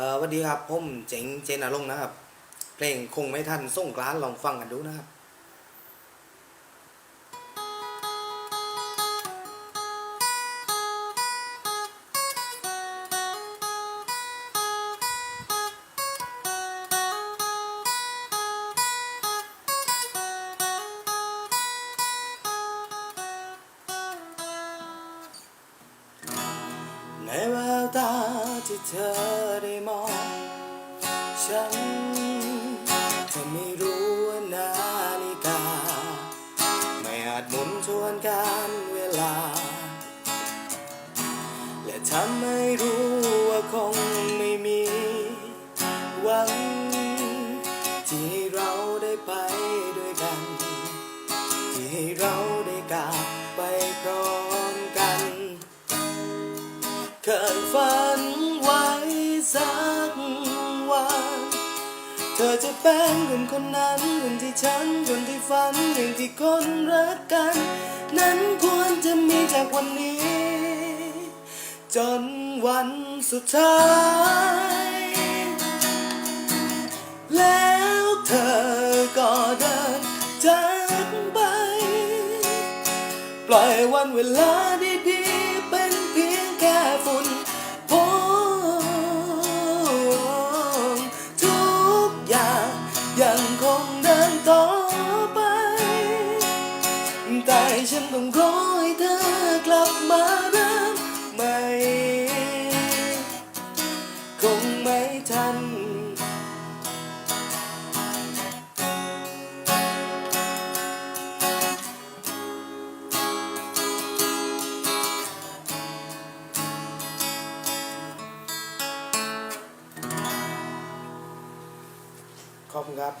เออสวัสดีครับผมเจ๋งเจนอารมณ์นะครับ เพลงคงไม่ทันส่งกรานลองฟังกันดูนะครับในแววตา ที่เธอได้มอง ฉันจะไม่รู้ว่านาฬิกา ไม่อาจหมุนทวนการเวลา และทำให้รู้ว่าคงไม่มีหวัง ที่ให้เราได้ไปด้วยกัน ที่ให้เราได้กลับไปพร้อมกันเคยฝัน เธอจะเป็นคนคนนั้นคนที่ฉันคนที่ฝันอย่างที่คนรักกัน นั้นควรจะมีจากวันนี้ จนวันสุดท้าย แล้วเธอก็เดินจากไป ปล่อยวันเวลาดีๆ เป็นเพียงแค่ฝุ่น ฉันต้องรอให้เธอกลับมาเริ่มใหม่ คงไม่ทัน ขอบคุณครับ